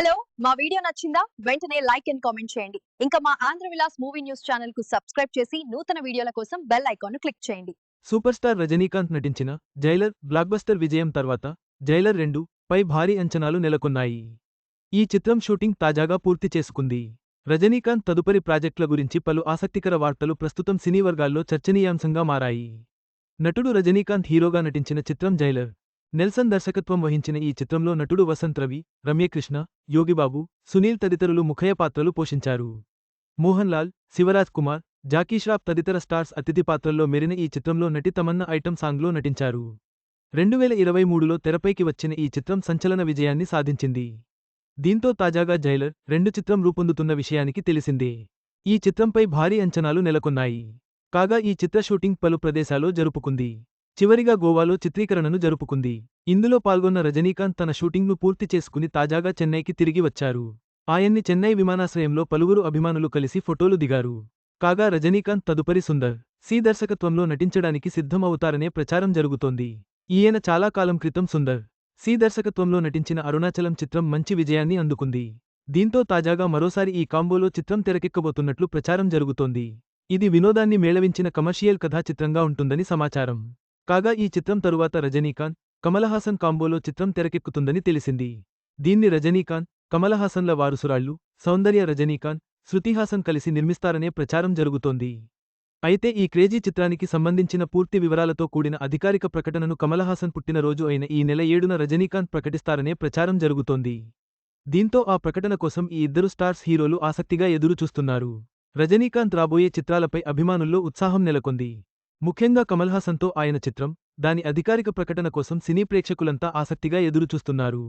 Hello మా video నచ్చిందా? వెంటనే లైక్ అండ్ కామెంట్ చేయండి. ఇంకా మా ఆంధ్ర విలాస్ మూవీ న్యూస్ ఛానల్కు సబ్స్క్రైబ్ చేసి నూతన వీడియోల కోసం బెల్ ఐకాన్ క్లిక్ చేయండి. సూపర్ స్టార్ రజనీకాంత్ నటించిన జైలర్ బ్లాక్బస్టర్ విజయం తర్వాత జైలర్ రెండు పై భారీ అంచనాలు నెలకొన్నాయి. ఈ చిత్రం షూటింగ్ తాజాగా పూర్తి చేసుకుంది. రజనీకాంత్ తదుపరి ప్రాజెక్టుల గురించి పలు ఆసక్తికర వార్తలు ప్రస్తుతం సినీ వర్గాల్లో చర్చనీయాంశంగా మారాయి. నటుడు రజనీకాంత్ హీరోగా నటించిన చిత్రం జైలర్. నెల్సన్ దర్శకత్వం వహించిన ఈ చిత్రంలో నటుడు వసంత్ రవి రమ్యకృష్ణ యోగిబాబు సునీల్ తదితరులు ముఖయ పాత్రలు పోషించారు. మోహన్ లాల్ శివరాజ్ కుమార్ జాకీ ష్రాఫ్ తదితర స్టార్స్ అతిథి పాత్రల్లో మెరిన ఈ చిత్రంలో నటి తమన్నా ఐటమ్ సాంగ్లో నటించారు. రెండువేల ఇరవై మూడులో తెరపైకి వచ్చిన ఈ చిత్రం సంచలన విజయాన్ని సాధించింది. దీంతో తాజాగా జైలర్ రెండు చిత్రం రూపొందుతున్న విషయానికి తెలిసిందే. ఈ చిత్రంపై భారీ అంచనాలు నెలకొన్నాయి. కాగా ఈ చిత్ర షూటింగ్ పలు ప్రదేశాల్లో జరుపుకుంది. చివరిగా గోవాలో చిత్రీకరణను జరుపుకుంది. ఇందులో పాల్గొన్న రజనీకాంత్ తన షూటింగ్ను పూర్తి చేసుకుని తాజాగా చెన్నైకి తిరిగి వచ్చారు. ఆయన్ని చెన్నై విమానాశ్రయంలో పలువురు అభిమానులు కలిసి ఫోటోలు దిగారు. కాగా రజనీకాంత్ తదుపరి సుందర్ సి దర్శకత్వంలో నటించడానికి సిద్ధం అవుతారనే ప్రచారం జరుగుతోంది. ఈయన చాలా కాలం క్రితం సుందర్ సి దర్శకత్వంలో నటించిన అరుణాచలం చిత్రం మంచి విజయాన్ని అందుకుంది. దీంతో తాజాగా మరోసారి ఈ కాంబోలో చిత్రం తెరకెక్కబోతున్నట్లు ప్రచారం జరుగుతోంది. ఇది వినోదాన్ని మేళవించిన కమర్షియల్ కథా చిత్రంగా ఉంటుందని సమాచారం. కాగా ఈ చిత్రం తరువాత రజనీకాంత్ కమలహాసన్ కాంబోలో చిత్రం తెరకెక్కుతుందని తెలిసింది. దీన్ని రజనీకాంత్ కమలహాసన్ల వారసురాళ్ళు సౌందర్య రజనీకాంత్ శృతిహాసన్ కలిసి నిర్మిస్తారనే ప్రచారం జరుగుతోంది. అయితే ఈ క్రేజీ చిత్రానికి సంబంధించిన పూర్తి వివరాలతో కూడిన అధికారిక ప్రకటనను కమలహాసన్ పుట్టినరోజు అయిన ఈ నెల ఏడున రజనీకాంత్ ప్రకటిస్తారనే ప్రచారం జరుగుతోంది. దీంతో ఆ ప్రకటన కోసం ఈ ఇద్దరు స్టార్స్ హీరోలు ఆసక్తిగా ఎదురు చూస్తున్నారు రజనీకాంత్ రాబోయే చిత్రాలపై అభిమానుల్లో ఉత్సాహం నెలకొంది. ముఖ్యంగా కమల్హాసన్తో ఆయన చిత్రం దాని అధికారిక ప్రకటన కోసం సినీ ప్రేక్షకులంతా ఆసక్తిగా ఎదురుచూస్తున్నారు.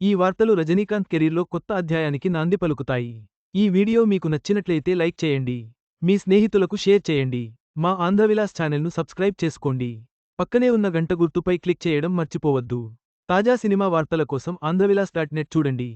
ఈ వార్తలు రజనీకాంత్ కెరీర్లో కొత్త అధ్యాయానికి నాంది పలుకుతాయి. ఈ వీడియో మీకు నచ్చినట్లయితే లైక్ చేయండి. మీ స్నేహితులకు షేర్ చేయండి. మా ఆంధ్రవిలాస్ ఛానల్ను సబ్స్క్రైబ్ చేసుకోండి. పక్కనే ఉన్న గంట గుర్తుపై క్లిక్ చేయడం మర్చిపోవద్దు. తాజా సినిమా వార్తల కోసం ఆంధ్రవిలాస్ డాట్ నెట్ చూడండి.